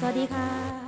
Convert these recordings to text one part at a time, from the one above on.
สวัสดีค่ะ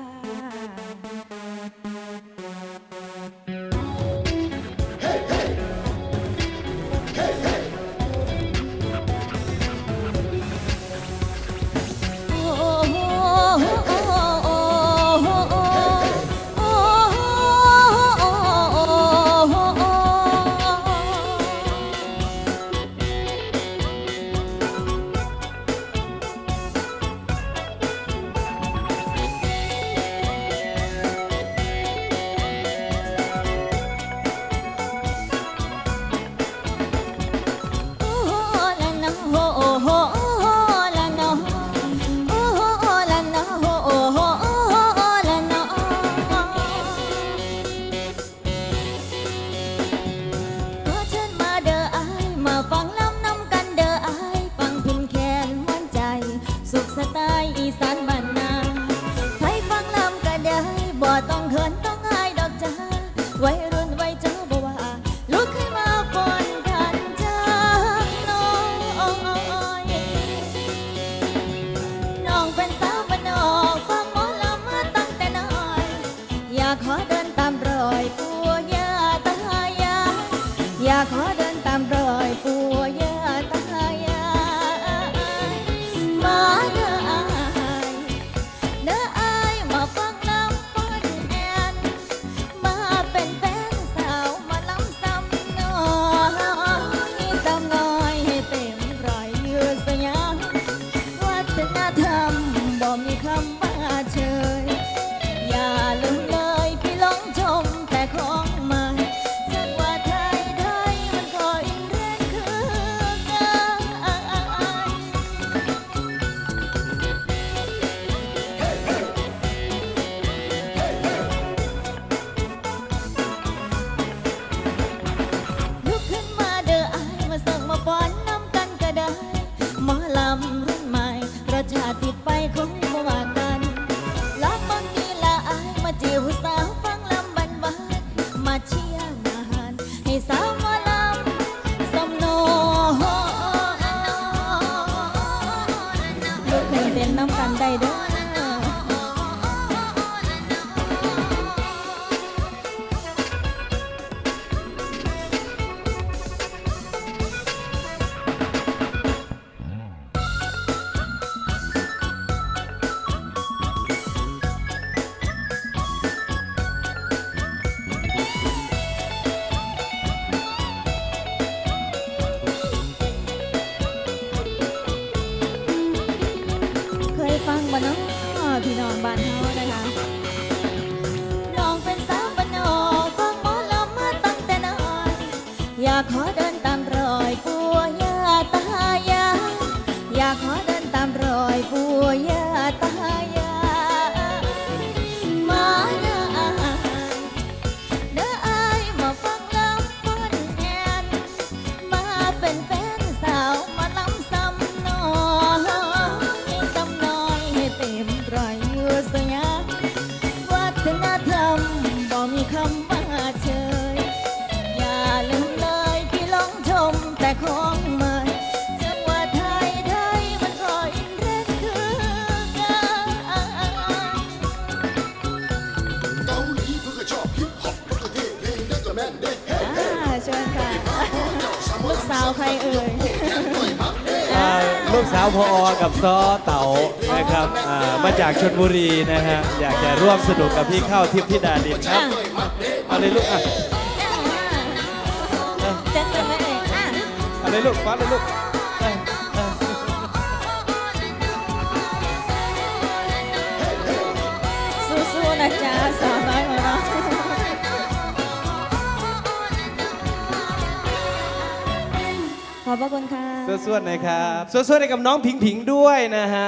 สไตล์อีสานบ้านนาใครฟังลำก็ได้บ่ต้องเขินต้องอายดอกจ้าไวัยรุ่นวัยเจ้าบ่ว่าลุกขึ้นมาปนกันจ้าน้องน้องเป็นสาวบ้านนอกฟังหมอลำมาตั้งแต่น้อย อยากขอเดินตามรอยปู่ย่าตายายอยากขอเดินตามรอย ติดไปคง บ่เนาะพี่น้องบ้านเฮานะคะน้องเป็นสาวบ้านนอกฟังหมอลำมาตั้งแต่น้อยอยากขอเดิ แต่ของใหม่จังหวะไทยไทยมันก็อินเรนคือกันเกาหลีเพื่อก็ชอบฮิปฮอปแล้วก็เท่เพลงนั่นก็แม่นเด้เฮ้อ่าเชิญค่ะ ลูกสาวใครเอ่ย อ่าลูกสาวพอกับซอเต๋านะครับอ่ามาจากชนบุรีนะฮะอยากจะร่วมสนุกกับพี่เข้าทิพย์ธิดาดินครับเอาเลยลูกอะ เอาเลยลูกฟ้าเลยลูกอะอะสู้ๆนะจ๊ะสาวน้อยของเราขอบพระคุณค่ะสวดๆหน่อยครับสวดๆให้กับน้องผิงผิงด้วยนะฮะ